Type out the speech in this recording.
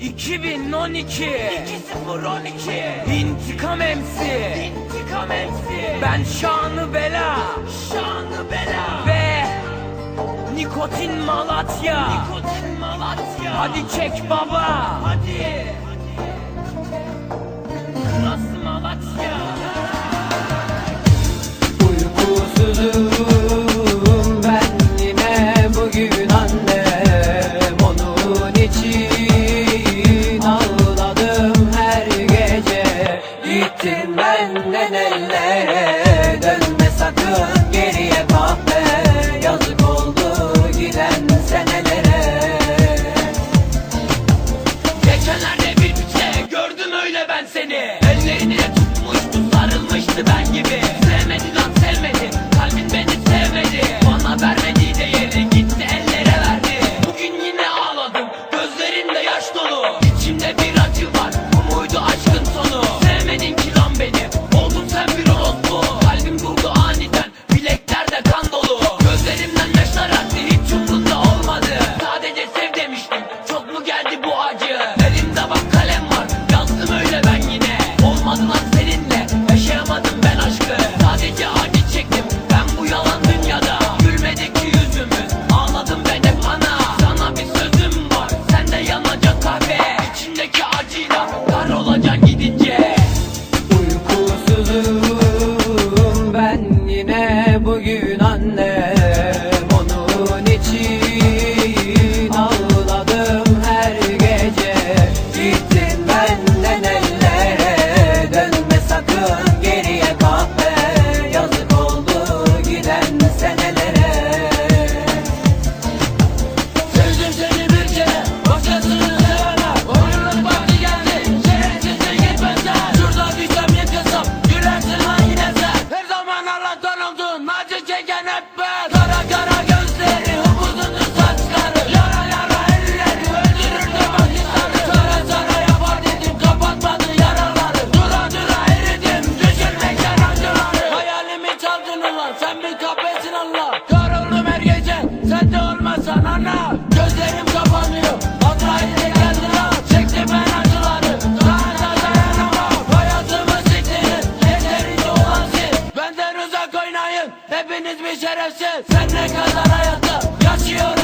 2012 2012 İntikam MC İntikam MC Ben Şanı Bela. Şanı Bela. Ve Nikotin Malatya. Nikotin Malatya. Hadi çek baba. Hadi. Nasıl Malatya Yeah. Sen bir kahpesin Allah. Yoruldum her gece Sen de olmasan ana. Gözlerim kapanıyor Hatayı geldin ha Çektim ben acıları Daha da dayanamam. Hayatımı siktirin Ellerinde olan siz Benden uzak oynayın Hepiniz bir şerefsiz. Sen ne kadar hayatta Yaşıyorum